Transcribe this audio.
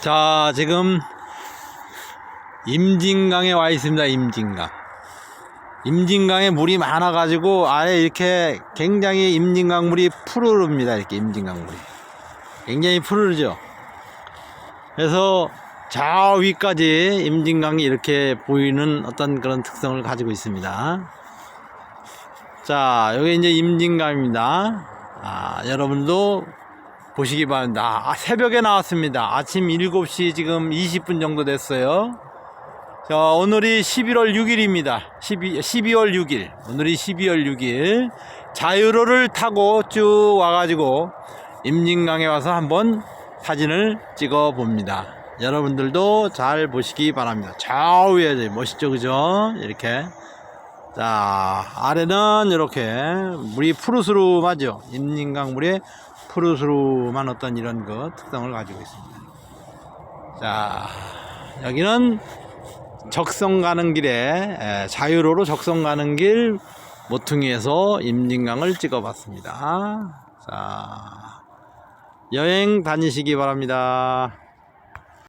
자, 지금 임진강에 와 있습니다. 임진강. 임진강에 물이 많아 가지고 아예 이렇게 굉장히 임진강 물이 푸르릅니다. 이렇게 임진강 물이. 굉장히 푸르죠. 그래서 저 위까지 임진강이 이렇게 보이는 어떤 그런 특성을 가지고 있습니다. 자, 여기 이제 임진강입니다. 아, 여러분도 보시기 바랍니다. 아, 새벽에 나왔습니다. 아침 7시 지금 20분 정도 됐어요. 자, 오늘이 11월 6일입니다. 12, 12월 6일. 오늘이 12월 6일. 자유로를 타고 쭉 와가지고 임진강에 와서 한번 사진을 찍어 봅니다. 여러분들도 잘 보시기 바랍니다. 좌우에 멋있죠, 그죠? 이렇게. 자, 아래는 이렇게 물이 푸르스름하죠. 임진강 물에 푸르스름한 어떤 이런 그 특성을 가지고 있습니다. 자, 여기는 적성 가는 길에 에, 자유로로 적성 가는 길 모퉁이에서 임진강을 찍어봤습니다. 자, 여행 다니시기 바랍니다.